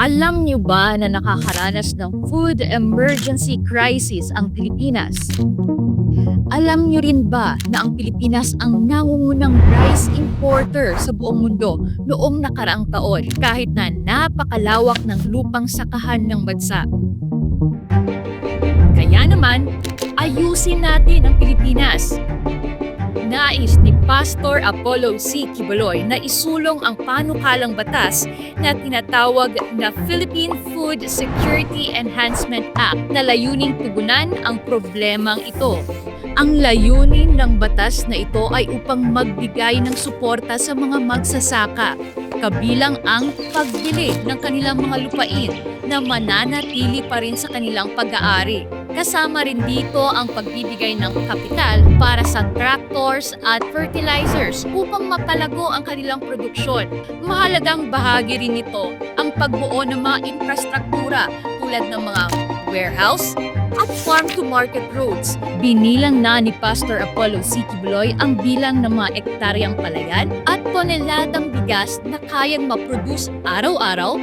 Alam niyo ba na nakakaranas ng food emergency crisis ang Pilipinas? Alam niyo rin ba na ang Pilipinas ang nangungunang rice importer sa buong mundo noong nakaraang taon kahit na napakalawak ng lupang sakahan ng bansa? Kaya naman, ayusin natin ang Pilipinas. Nais ni Pastor Apollo C. Kibaloy na isulong ang panukalang batas na tinatawag na Philippine Food Security Enhancement Act na layuning tugunan ang problemang ito. Ang layunin ng batas na ito ay upang magbigay ng suporta sa mga magsasaka, kabilang ang pagbili ng kanilang mga lupain na mananatili pa rin sa kanilang pag-aari. Kasama rin dito ang pagbibigay ng kapital para sa tractors at fertilizers upang mapalago ang kanilang produksyon. Mahalagang bahagi rin nito ang pagbuo ng mga infrastruktura tulad ng mga warehouse at farm-to-market roads. Binilang na ni Pastor Apollo C. Kibuloy ang bilang ng mga ektaryang palayan at toneladang bigas na kayang maproduce araw-araw,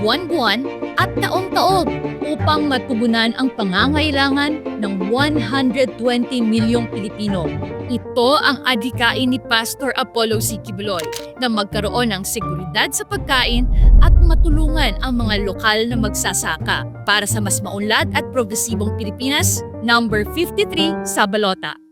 buwan-buwan at taong-taon upang matugunan ang pangangailangan ng 120 milyong Pilipino. Ito ang adhikain ni Pastor Apollo C. Kibuloy na magkaroon ng seguridad sa pagkain at matulungan ang mga lokal na magsasaka para sa mas maunlad at progresibong Pilipinas, number 53 sa balota.